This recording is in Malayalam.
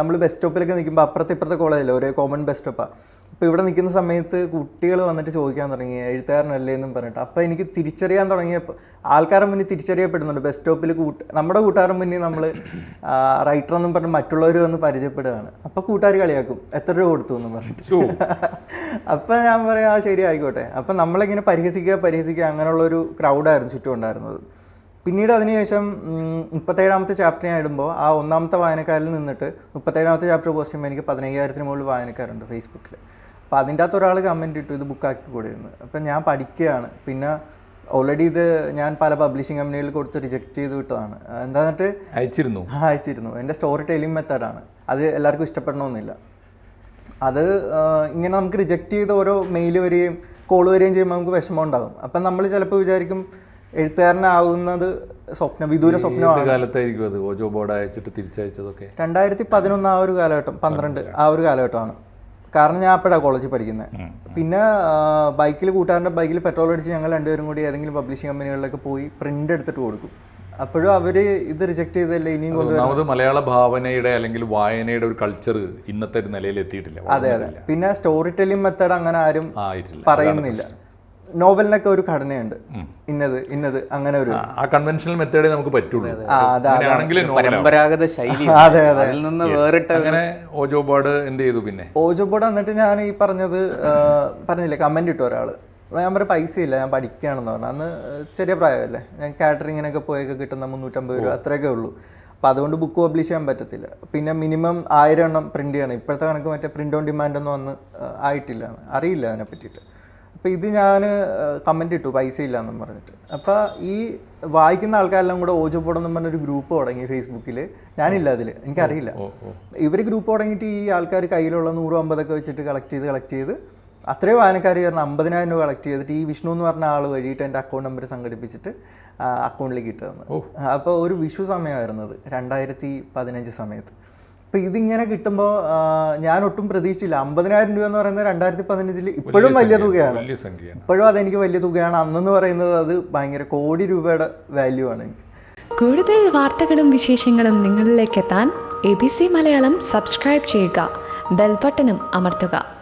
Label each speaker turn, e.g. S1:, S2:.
S1: നമ്മൾ ബസ് സ്റ്റോപ്പിലൊക്കെ നിൽക്കുമ്പോൾ അപ്പുറത്തെ ഇപ്പുറത്തെ കോളേജല്ലേ ഒരേ കോമൺ ബസ് സ്റ്റോപ്പാണ് അപ്പോൾ ഇവിടെ നിൽക്കുന്ന സമയത്ത് കുട്ടികൾ വന്നിട്ട് ചോദിക്കാൻ തുടങ്ങി. എഴുത്തുകാരനല്ലേ എന്നും പറഞ്ഞിട്ട്. അപ്പോൾ എനിക്ക് തിരിച്ചറിയാൻ തുടങ്ങിയപ്പോൾ ആൾക്കാരുടെ മുന്നിൽ തിരിച്ചറിയപ്പെടുന്നുണ്ട്. ബസ് സ്റ്റോപ്പിൽ കൂട്ട് നമ്മുടെ കൂട്ടുകാരുടെ മുന്നിൽ നമ്മൾ റൈറ്റർ എന്നും പറഞ്ഞ് മറ്റുള്ളവർ വന്ന് പരിചയപ്പെടുകയാണ്. അപ്പോൾ കൂട്ടുകാർ കളിയാക്കും. എത്ര രൂപ കൊടുത്തു? എന്നും പറഞ്ഞിട്ട്. അപ്പോൾ ഞാൻ പറയാം ആ ശരി ആയിക്കോട്ടെ. അപ്പം നമ്മളിങ്ങനെ പരിഹസിക്കുക പരിഹസിക്കുക അങ്ങനെയുള്ള ഒരു ക്രൗഡായിരുന്നു ചുറ്റും ഉണ്ടായിരുന്നത്. പിന്നീട് അതിനുശേഷം മുപ്പത്തേഴാമത്തെ ചാപ്റ്റർ ഞാൻ ഇടുമ്പോൾ ആ ഒന്നാമത്തെ വായനക്കാരിൽ നിന്നിട്ട് മുപ്പത്തേഴാമത്തെ ചാപ്റ്റർ പോസ്റ്റ് ചെയ്യുമ്പോൾ എനിക്ക് പതിനയ്യായിരത്തിന് മുകളിൽ വായനക്കാരുണ്ട് ഫേസ്ബുക്കിൽ അപ്പോൾ അതിന്റെ അകത്ത് ഒരാൾ കമന്റ് ഇട്ടു ഇത് ബുക്കാക്കി കൂടിയെന്ന്. അപ്പം ഞാൻ പഠിക്കുകയാണ്. പിന്നെ ഓൾറെഡി ഇത് ഞാൻ പല പബ്ലിഷിംഗ് കമ്പനികളിൽ കൊടുത്ത് റിജക്റ്റ് ചെയ്ത് വിട്ടതാണ്. എന്താന്നിട്ട്?
S2: അയച്ചിരുന്നു.
S1: അയച്ചിരുന്നു. എന്റെ സ്റ്റോറി ടെലിംഗ് മെത്തേഡാണ് അത് എല്ലാവർക്കും ഇഷ്ടപ്പെടണമെന്നില്ല അത് ഇങ്ങനെ നമുക്ക് റിജക്റ്റ് ചെയ്ത് ഓരോ മെയിൽ വരികയും കോൾ വരികയും ചെയ്യുമ്പോൾ നമുക്ക് വിഷമം ഉണ്ടാകും. അപ്പം നമ്മൾ ചിലപ്പോൾ വിചാരിക്കും എഴുത്തുകാരനാവുന്നത് സ്വപ്നം വിദൂര
S2: സ്വപ്നമായിരിക്കും
S1: സ്വപ്നമാണ്.
S2: കാലത്തായിരിക്കും അത്? ഓജോ ബോർഡ് അയച്ചിട്ട് തിരിച്ചയച്ചതൊക്കെ?
S1: രണ്ടായിരത്തി പതിനൊന്ന് ആ ഒരു കാലഘട്ടം പന്ത്രണ്ട് ആ ഒരു കാലഘട്ടമാണ്. കാരണം ഞാൻ അപ്പോഴാണ് കോളേജിൽ പഠിക്കുന്നത് പിന്നെ ബൈക്കിൽ കൂട്ടുകാരന്റെ ബൈക്കിൽ പെട്രോൾ അടിച്ച് ഞങ്ങൾ രണ്ടുപേരും കൂടി ഏതെങ്കിലും പബ്ലിഷിംഗ് കമ്പനികളിലൊക്കെ പോയി പ്രിന്റ് എടുത്തിട്ട് കൊടുക്കും. അപ്പോഴും അവർ ഇത് റിജക്ട് ചെയ്തല്ലേ ഇനിയും
S2: ഒന്നാമത് മലയാള ഭാവനയുടെ അല്ലെങ്കിൽ വായനയുടെ ഒരു കൾച്ചർ ഇന്നത്തെ ഒരു നിലയിൽ എത്തിയിട്ടില്ല
S1: അതെ. അതെ പിന്നെ സ്റ്റോറി ടെല്ലിംഗ് മെത്തേഡ് അങ്ങനെ ആരും പറയുന്നില്ല. നോവലിനൊക്കെ ഒരു ഘടനയുണ്ട്. ഇന്നത് ഇന്നത് അങ്ങനെ ഒരു
S2: ആ- കൺവെൻഷണൽ മെത്തേഡേ നമുക്ക് പറ്റുള്ളൂ.
S3: പരമ്പരാഗത ശൈലി
S1: അതെ, അതെ.
S3: അതിൽ നിന്ന് വേറിട്ട്
S2: അങ്ങനെ ഓജോ ബോർഡ് എന്ത് ചെയ്തു പിന്നെ?
S1: ഓജോ ബോർഡ് എന്നിട്ട് ഞാൻ ഈ പറഞ്ഞത് പറഞ്ഞില്ലേ കമന്റ് ഇട്ടു ഒരാൾ. ഞാൻ പറഞ്ഞ പൈസ ഇല്ല ഞാൻ പഠിക്കുകയാണെന്ന് പറഞ്ഞു. അന്ന് ചെറിയ പ്രായമല്ലേ? ഞാൻ കാറ്ററിങ്ങിനൊക്കെ പോയൊക്കെ കിട്ടുന്ന മുന്നൂറ്റമ്പത് രൂപ അത്രയൊക്കെ ഉള്ളൂ. അപ്പം അതുകൊണ്ട് ബുക്ക് പബ്ലിഷ് ചെയ്യാൻ പറ്റത്തില്ല. പിന്നെ മിനിമം ആയിരം എണ്ണം പ്രിന്റ് ചെയ്യണം. ഇപ്പോഴത്തെ കണക്ക് മറ്റേ പ്രിന്റ് ഓൺ ഡിമാൻഡൊന്നും അന്ന് ആയിട്ടില്ല. അറിയില്ല അതിനെ പറ്റിയിട്ട് അപ്പോൾ ഇത് ഞാൻ കമന്റ് ഇട്ടു പൈസ ഇല്ല എന്നും പറഞ്ഞിട്ട്. അപ്പോൾ ഈ വായിക്കുന്ന ആൾക്കാരെല്ലാം കൂടെ ഓജോ എന്ന് പറഞ്ഞൊരു ഗ്രൂപ്പ് തുടങ്ങി ഫേസ്ബുക്കിൽ ഞാനില്ല അതിൽ എനിക്കറിയില്ല. ഇവർ ഗ്രൂപ്പ് തുടങ്ങിയിട്ട് ഈ ആൾക്കാർ കയ്യിലുള്ള നൂറും അമ്പതൊക്കെ വെച്ചിട്ട് കളക്ട് ചെയ്ത് കളക്ട് ചെയ്ത് അത്രയും വായനക്കാർ ചേർന്ന് അമ്പതിനായിരം രൂപ കളക്ട് ചെയ്തിട്ട് ഈ വിഷ്ണു എന്ന് പറഞ്ഞ ആൾ വഴിയിട്ട് എന്റെ അക്കൗണ്ട് നമ്പർ സംഘടിപ്പിച്ചിട്ട് അക്കൗണ്ടിലേക്ക് ഇട്ടു തന്നു. അപ്പോൾ ഒരു വിഷു സമയമായിരുന്നത് രണ്ടായിരത്തി പതിനഞ്ച് സമയത്ത്. അപ്പോൾ ഇതിങ്ങനെ കിട്ടുമ്പോൾ ഞാൻ ഒട്ടും പ്രതീക്ഷിച്ചില്ല. അമ്പതിനായിരം രൂപ എന്ന് പറയുന്നത് രണ്ടായിരത്തി പതിനഞ്ചിൽ ഇപ്പോഴും വലിയ തുകയാണ്.
S2: വലിയ സംഖ്യയാണ്.
S1: ഇപ്പോഴും അതെനിക്ക് വലിയ തുകയാണ്. അന്നെന്ന് പറയുന്നത് അത് ഭയങ്കര കോടി രൂപയുടെ വാല്യൂ ആണ് എനിക്ക്.
S4: കൂടുതൽ വാർത്തകളും വിശേഷങ്ങളും നിങ്ങളിലേക്ക് എത്താൻ A B C Malayalam subscribe ചെയ്യുക. ബെൽബട്ടനും അമർത്തുക.